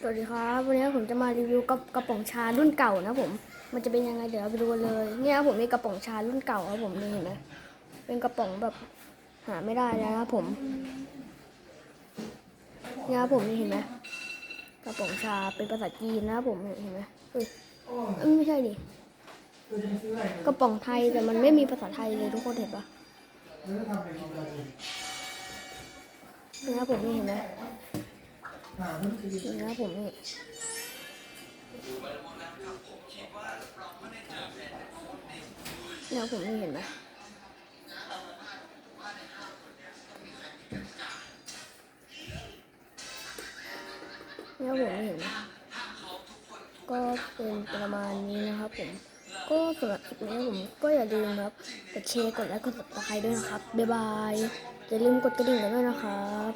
สวัสดีครับ วันนี้ผมจะมารีวิวกระกระป๋องชารุ่นเก่านะผม มันจะเป็นยังไงเดี๋ยวเราไปดูเลย เนี่ยครับผมมีกระป๋องชารุ่นเก่าครับผมนี่เห็นไหมเป็นกระป๋องแบบหาไม่ได้แล้วนะครับผมเนี่ยครับผมนี่เห็นไหมกระป๋องชาเป็นภาษาจีนนะผมเห็นไหมเอ้ยไม่ใช่ดิกระป๋องไทยแต่มันไม่มีภาษาไทยเลยทุกคนเห็นปะนี่ครับผมนี่เห็นไหม นี่นะครับผมนี่เนี่ยผมนี่เห็นไหมเนี่ยผมนี่เห็นไหมก็เป็นประมาณนี้นะครับผม ก็สำหรับคลิปนี้ผมก็อย่าลืมนะครับกดแชร์กดไลค์กดติดตามด้วยนะครับ บ๊ายบายอย่าลืมกดกระดิ่งกันด้วยนะครับ